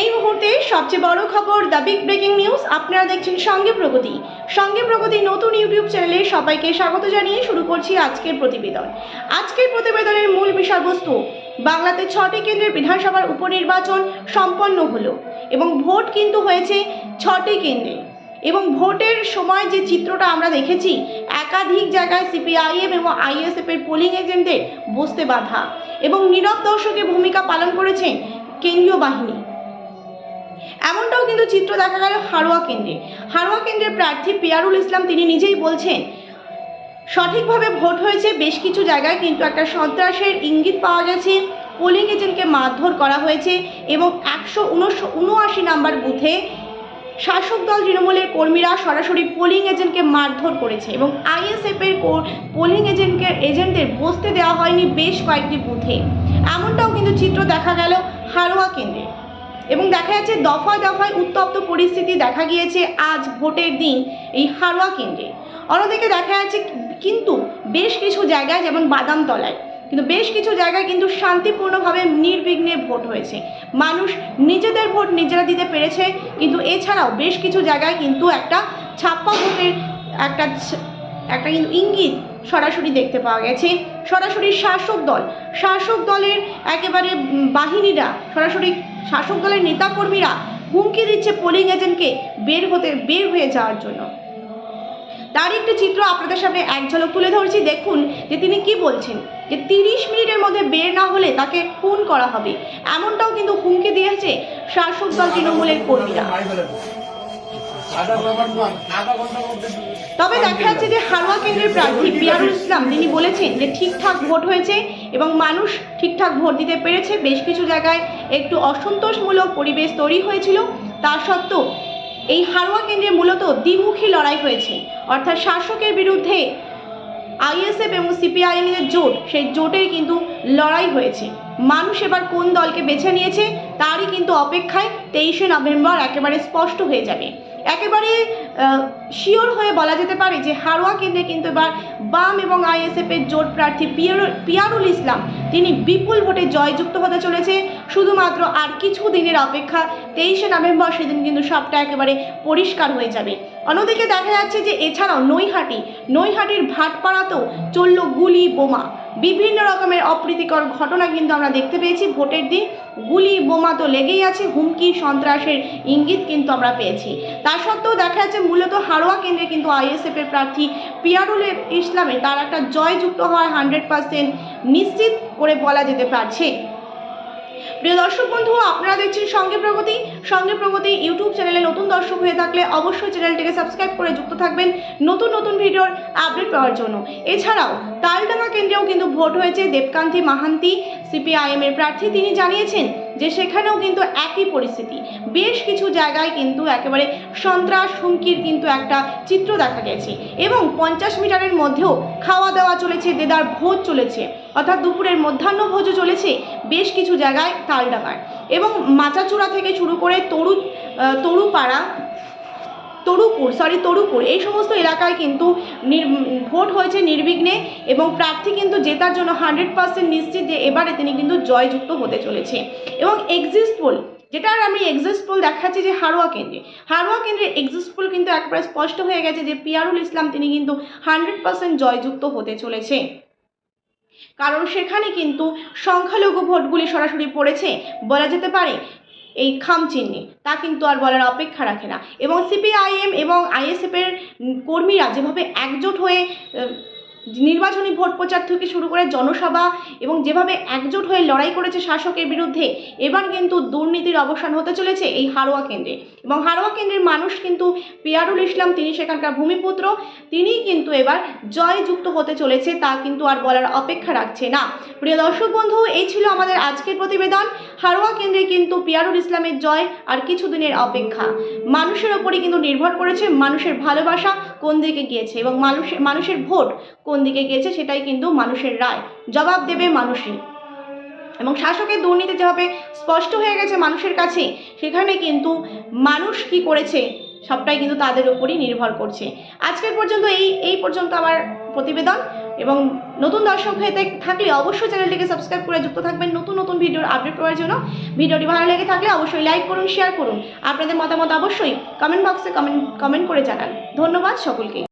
এই মুহূর্তে সবচেয়ে বড় খবর দ্য বিগ ব্রেকিং নিউজ আপনারা দেখছেন সঙ্গে প্রগতি। সঙ্গে প্রগতি নতুন ইউটিউব চ্যানেলে সবাইকে স্বাগত জানিয়ে শুরু করছি আজকের প্রতিবেদন। আজকের প্রতিবেদনের মূল বিষয়বস্তু, বাংলাতে ছটি কেন্দ্রের বিধানসভার উপনির্বাচন সম্পন্ন হলো এবং ভোট কিন্তু হয়েছে ছটি কেন্দ্রে। এবং ভোটের সময় যে চিত্রটা আমরা দেখেছি, একাধিক জায়গায় সিপিআইএম এবং আইএসএফ এর পোলিং এজেন্টদের বসতে বাধা। এবং নীরব দর্শকের ভূমিকা পালন করেছেন কেন্দ্রীয় বাহিনী। এমনটাও কিন্তু চিত্র দেখা গেল হারোয়া কেন্দ্রে। হারোয়া কেন্দ্রের প্রার্থী পিয়ারুল ইসলাম, তিনি নিজেই বলছেন, সঠিকভাবে ভোট হয়েছে বেশ কিছু জায়গায়, কিন্তু একটা সন্ত্রাসের ইঙ্গিত পাওয়া গেছে। পোলিং এজেন্টকে মারধর করা হয়েছে এবং একশো উনআশি নাম্বার বুথে শাসক দল তৃণমূলের কর্মীরা সরাসরি পোলিং এজেন্টকে মারধর করেছে এবং আইএসএফ এর পোলিং এজেন্টকে, এজেন্টদের বসতে দেওয়া হয়নি বেশ কয়েকটি বুথে। এমনটাও কিন্তু চিত্র দেখা গেল হারোয়া কেন্দ্রে। এবং দেখা যাচ্ছে দফায় দফায় উত্তপ্ত পরিস্থিতি দেখা গিয়েছে আজ ভোটের দিন এই হারোয়া কেন্দ্রে। অন্যদিকে দেখা যাচ্ছে কিন্তু বেশ কিছু জায়গায় যেমন বাদামতলায়, কিন্তু বেশ কিছু জায়গায় কিন্তু শান্তিপূর্ণভাবে নির্বিঘ্নে ভোট হয়েছে। মানুষ নিজেদের ভোট নিজেরা দিতে পেরেছে, কিন্তু এছাড়াও বেশ কিছু জায়গায় কিন্তু একটা ছাপ্পা ভোটের একটা একটা কিন্তু ইঙ্গিত সরাসরি দেখতে পাওয়া গেছে। সরাসরি শাসক দল। শাসক দলের একেবারে বাহিনীরা, সরাসরি শাসক দলের নেতাকর্মীরা হুমকি দিচ্ছে পোলিং এজেন্টকে বের হতে, বের হয়ে যাওয়ার জন্য। তার একটি চিত্র আপনাদের সামনে এক ঝলক তুলে ধরছি। দেখুন যে তিনি কি বলছেন। যে তিরিশ মিনিটের মধ্যে বের না হলে তাকে খুন করা হবে। এমনটাও কিন্তু হুমকি দিয়েছে শাসক দল তৃণমূলের কর্মীরা। তবে দেখা যাচ্ছে যে হারোয়া কেন্দ্রের প্রার্থী পিয়ারুল ইসলাম, তিনি বলেছেন যে ঠিকঠাক ভোট হয়েছে এবং মানুষ ঠিকঠাক ভোট দিতে পেরেছে। বেশ কিছু জায়গায় একটু অসন্তোষমূলক পরিবেশ তৈরি হয়েছিল। তা সত্ত্বেও এই হারোয়া কেন্দ্রে মূলত দ্বিমুখী লড়াই হয়েছে। অর্থাৎ শাসকের বিরুদ্ধে আইএসএফ এবং সিপিআইএম এর জোট, সেই জোটের কিন্তু লড়াই হয়েছে। মানুষ এবার কোন দলকে বেছে নিয়েছে, তারই কিন্তু অপেক্ষায় তেইশে নভেম্বর একেবারে স্পষ্ট হয়ে যাবে। একেবারে শিওর হয়ে বলা যেতে পারে যে হারোয়া কেন্দ্রে কিন্তু এবার বাম এবং আইএসএফের জোট প্রার্থী পিয়ারুল ইসলাম, তিনি বিপুল ভোটে জয়যুক্ত হতে চলেছে। শুধুমাত্র আর কিছু দিনের অপেক্ষা, তেইশে নভেম্বর সেদিন কিন্তু সবটা একেবারে পরিষ্কার হয়ে যাবে। অন্যদিকে দেখা যাচ্ছে যে এছাড়াও নৈহাটি, নৈহাটির ভাটপাড়াতেও চলল গুলি বোমা। বিভিন্ন রকমের অপ্রীতিকর ঘটনা কিন্তু আমরা দেখতে পেয়েছি ভোটের দিন। গুলি বোমা তো লেগেই আছে, হুমকি, সন্ত্রাসের ইঙ্গিত কিন্তু আমরা পেয়েছি। তা সত্ত্বেও দেখা যাচ্ছে মূলত হারোয়া কেন্দ্রে কিন্তু আইএসএফ এর প্রার্থী পিয়ারুল ইসলামের তার একটা জয়যুক্ত হওয়ার হান্ড্রেড পার্সেন্ট নিশ্চিত করে বলা যেতে পারছে। প্রিয় দর্শক বন্ধু, আপনারা দেখছেন সঙ্গে প্রগতি। সঙ্গে প্রগতি ইউটিউব চ্যানেলে নতুন দর্শক হয়ে থাকলে অবশ্যই চ্যানেলটিকে সাবস্ক্রাইব করে যুক্ত থাকবেন নতুন নতুন ভিডিওর আপডেট পাওয়ার জন্য। এছাড়াও, তালডাঙ্গা কেন্দ্রেও কিন্তু ভোট হয়েছে দেবকান্তি মাহান্তি সিপিআইএমের প্রার্থী। তিনি জানিয়েছেন যে সেখানেও কিন্তু একই পরিস্থিতি। বেশ কিছু জায়গায় কিন্তু একেবারে সন্ত্রাস হুমকির কিন্তু একটা চিত্র দেখা গেছে এবং পঞ্চাশ মিটারের মধ্যেও খাওয়া দাওয়া চলেছে, দেদার ভোজ চলেছে, অর্থাৎ দুপুরের মধ্যাহ্ন ভোজও চলেছে, বেশ কিছু জায়গায় তালডাঙ্গায়। এবং মাচাচূড়া থেকে শুরু করে তরু তরুপাড়া তরুপুর সরি তরুপুর, এই সমস্ত এলাকায় কিন্তু ভোট হয়েছে নির্বিঘ্নে এবং প্রার্থী কিন্তু জেতার জন্য হান্ড্রেড পার্সেন্ট নিশ্চিত যে এবারে তিনি কিন্তু জয়যুক্ত হতে চলেছে। এবং এক্সিস্ট পোল যেটার আমি এক্সিস্ট পোল দেখাচ্ছি যে হারোয়া কেন্দ্রে। হারোয়া কেন্দ্রের এক্সিস্ট পোল কিন্তু একবারে স্পষ্ট হয়ে গেছে যে পিয়ারুল ইসলাম তিনি কিন্তু হান্ড্রেড পার্সেন্ট জয়যুক্ত হতে চলেছে। কারণ সেখানে কিন্তু সংখ্যালঘু ভোটগুলি সরাসরি পড়েছে, বলা যেতে পারে এই খাম চিহ্নে। তা কিন্তু আর বলার অপেক্ষা রাখে না। এবং সিপিআইএম এবং আইএসএফের কর্মীরা যেভাবে একজোট হয়ে নির্বাচনী ভোট প্রচার থেকে শুরু করে জনসভা এবং যেভাবে একজোট হয়ে লড়াই করেছে শাসকের বিরুদ্ধে, এবার কিন্তু দুর্নীতির অবসান হতে চলেছে এই হারোয়া কেন্দ্রে। এবং হারোয়া কেন্দ্রের মানুষ কিন্তু পিয়ারুল ইসলাম, তিনি সেখানকার ভূমিপুত্র তিনিই কিন্তু এবার জয়যুক্ত হতে চলেছে, তা কিন্তু আর বলার অপেক্ষা রাখছে না। প্রিয় দর্শক বন্ধু, এই ছিল আমাদের আজকের প্রতিবেদন। হারোয়া কেন্দ্রে কিন্তু পিয়ারুল ইসলামের জয় আর কিছুদিনের অপেক্ষা। মানুষের ওপরে কিন্তু নির্ভর করেছে মানুষের ভালোবাসা কোন দিকে গিয়েছে এবং মানুষের মানুষের ভোট কোন দিকে গিয়েছে সেটাই কিন্তু মানুষের রায়। জবাব দেবে মানুষই। এবং শাসকের দুর্নীতি যেভাবে স্পষ্ট হয়ে গেছে মানুষের কাছে, সেখানে কিন্তু মানুষ কি করেছে? সবটাই কিন্তু তাদের উপরই নির্ভর করছে। আজকের পর্যন্ত এই এই পর্যন্ত আমার প্রতিবেদন এবং নতুন দর্শক হয়ে থাকলে অবশ্যই চ্যানেলটিকে সাবস্ক্রাইব করে যুক্ত থাকবেন। নতুন নতুন ভিডিওর আপডেট করার জন্য ভিডিওটি ভালো লেগে থাকলে অবশ্যই লাইক করুন শেয়ার করুন। আপনাদের মতামত অবশ্যই কমেন্ট বক্সে কমেন্ট কমেন্ট করে জানান। ধন্যবাদ সকলকে।